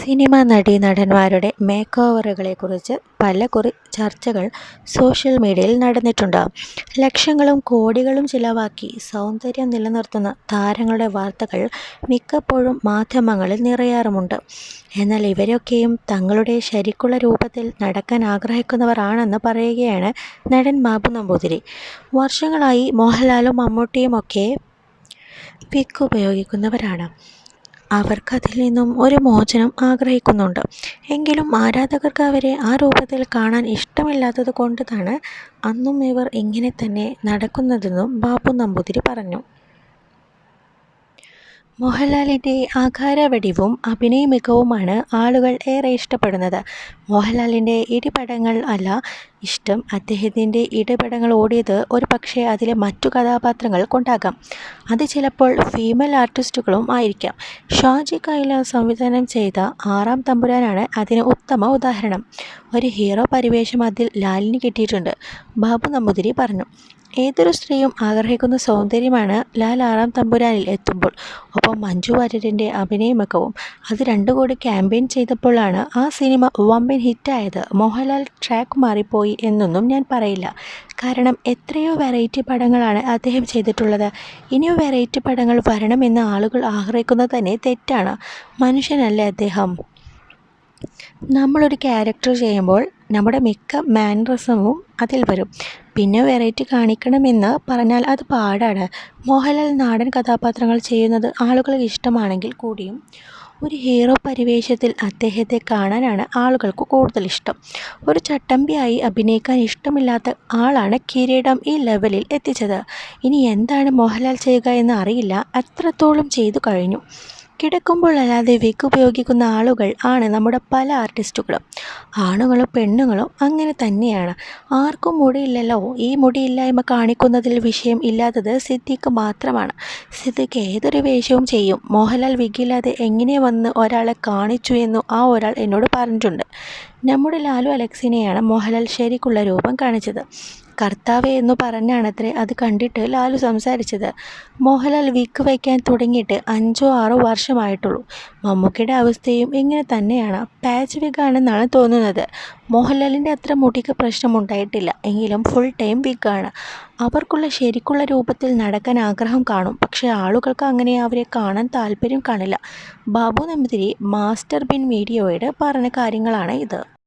Cinema നടീനടന്മാരുടെ make ഓവറുകളെക്കുറിച്ച് പലകുറി ചർച്ചകൾ social മീഡിയയിൽ നടന്നിട്ടുണ്ട്. ലക്ഷങ്ങളും കോടികളും ചിലവാക്കി സൗന്ദര്യം നിലനിർത്തുന്ന താരങ്ങളുടെ വാർത്തകൾ മിക്കപ്പോഴും മാധ്യമങ്ങളിൽ നിറയാറുമുണ്ട്. എന്നാൽ ഇവരൊക്കെയും തങ്ങളുടെ ശരിക്കുള്ള രൂപത്തിൽ നടക്കാൻ ആഗ്രഹിക്കുന്നവരാണെന്ന് പറയുകയാണ് നടൻ ബാബു നമ്പൂതിരി. വർഷങ്ങളായി മോഹൻലാലും മമ്മൂട്ടിയും ഒക്കെ പിക്ക് ഉപയോഗിക്കുന്നവരാണ്. അവർക്കതിൽ നിന്നും ഒരു മോചനം ആഗ്രഹിക്കുന്നുണ്ട്. എങ്കിലും ആരാധകർക്ക് അവരെ ആ രൂപത്തിൽ കാണാൻ ഇഷ്ടമില്ലാത്തത് കൊണ്ടാണ് അന്നും ഇവർ ഇങ്ങനെ തന്നെ നടക്കുന്നതെന്നും ബാപ്പു നമ്പൂതിരി പറഞ്ഞു. മോഹൻലാലിന്റെ ആകാരവടിവും അഭിനയ മികവുമാണ് ആളുകൾ ഏറെ ഇഷ്ടപ്പെടുന്നത്. മോഹൻലാലിന്റെ ഇടിപടങ്ങൾ അല്ല ഇഷ്ടം അദ്ദേഹത്തിന്റെ ഇടിപടങ്ങൾ ഓടിയത് ഒരു പക്ഷേ അതിലെ മറ്റു കഥാപാത്രങ്ങൾ കൊണ്ടാകാം. അത് ചിലപ്പോൾ ഫീമെയിൽ ആർട്ടിസ്റ്റുകളും ആയിരിക്കാം. ഷാജി കൈല സംവിധാനം ചെയ്ത ആറാം തമ്പുരാനാണ് അതിന് ഉത്തമ ഉദാഹരണം. ഒരു ഹീറോ പരിവേഷം അതിൽ ലാലിന് കിട്ടിയിട്ടുണ്ട്. ബാബു നമ്പൂതിരി പറഞ്ഞു ഏതൊരു സ്ത്രീയും ആഗ്രഹിക്കുന്ന സൗന്ദര്യമാണ് ലാൽ ആറാം തമ്പുരാനിൽ എത്തുമ്പോൾ. ഒപ്പം മഞ്ജു വാര്യരിന്റെ അഭിനയമികവും അത് രണ്ടു കൂടി ക്യാമ്പയിൻ ചെയ്തപ്പോഴാണ് ആ സിനിമ വമ്പൻ ഹിറ്റായത്. മോഹൻലാൽ ട്രാക്ക് മാറിപ്പോയി എന്നൊന്നും ഞാൻ പറയില്ല. കാരണം എത്രയോ വെറൈറ്റി പടങ്ങളാണ് അദ്ദേഹം ചെയ്തിട്ടുള്ളത്. ഇനിയും വെറൈറ്റി പടങ്ങൾ വരണമെന്ന് ആളുകൾ ആഗ്രഹിക്കുന്നത് തന്നെ തെറ്റാണ്. മനുഷ്യനല്ലേ അദ്ദേഹം? നമ്മളൊരു ക്യാരക്ടർ ചെയ്യുമ്പോൾ നമ്മുടെ മിക്ക മാനറിസവും അതിൽ വരും. പിന്നെ വെറൈറ്റി കാണിക്കണമെന്ന് പറഞ്ഞാൽ അത് പാടാണ്. മോഹൻലാൽ നാടൻ കഥാപാത്രങ്ങൾ ചെയ്യുന്നത് ആളുകൾക്ക് ഇഷ്ടമാണെങ്കിൽ കൂടിയും. ഒരു ഹീറോ പരിവേഷത്തിൽ അദ്ദേഹത്തെ കാണാനാണ് ആളുകൾക്ക് കൂടുതൽ ഇഷ്ടം. ഒരു ചട്ടമ്പിയായി അഭിനയിക്കാൻ ഇഷ്ടമില്ലാത്ത ആളാണ് കിരീടം ഈ ലെവലിൽ എത്തിച്ചത്. ഇനി എന്താണ് മോഹൻലാൽ ചെയ്യുക എന്ന് അറിയില്ല. അത്രത്തോളം ചെയ്തു കഴിഞ്ഞു. കിടക്കുമ്പോൾ അല്ലാതെ വിഗ് ഉപയോഗിക്കുന്ന ആളുകൾ ആണ് നമ്മുടെ പല ആർട്ടിസ്റ്റുകളും. ആണുങ്ങളും പെണ്ണുങ്ങളും അങ്ങനെ തന്നെയാണ്. ആർക്കും മുടിയില്ലല്ലോ. ഈ മുടിയില്ലായ്മ കാണിക്കുന്നതിൽ വിഷയം ഇല്ലാത്തത് സിദ്ദിഖ് മാത്രമാണ്. സിദ്ദിഖ് ഏതൊരു വേഷവും ചെയ്യും. മോഹൻലാൽ വിഗില്ലാതെ എങ്ങനെ വന്ന് ഒരാളെ കാണിച്ചു എന്നു ആ ഒരാൾ എന്നോട് പറഞ്ഞിട്ടുണ്ട്. നമ്മുടെ ലാലു അലക്സിനെയാണ് മോഹൻലാൽ ശരിക്കുള്ള രൂപം കാണിച്ചത്. കർത്താവ് എന്ന് പറഞ്ഞാണത്രേ അത് കണ്ടിട്ട് ലാലു സംസാരിച്ചത്. മോഹൻലാൽ വീക്ക് വയ്ക്കാൻ തുടങ്ങിയിട്ട് അഞ്ചോ ആറോ വർഷമായിട്ടുള്ളൂ. മമ്മൂക്കയുടെ അവസ്ഥയും ഇങ്ങനെ തന്നെയാണ്. പാച്ച് വിഗാണെന്നാണ് തോന്നുന്നത്. മോഹൻലാലിന്റെ അത്ര മുടിക്ക് പ്രശ്നമുണ്ടായിട്ടില്ല എങ്കിലും ഫുൾ ടൈം വിഗാണ് അവർക്കുള്ള ശരിക്കുള്ള രൂപത്തിൽ നടക്കാൻ ആഗ്രഹം കാണും. പക്ഷേ ആളുകൾക്ക് അങ്ങനെ അവരെ കാണാൻ താല്പര്യം കാണില്ല. ബാബു നമ്പൂതിരി മാസ്റ്റർ ബിൻ മീഡിയയോട് പറഞ്ഞ കാര്യങ്ങളാണ് ഇത്.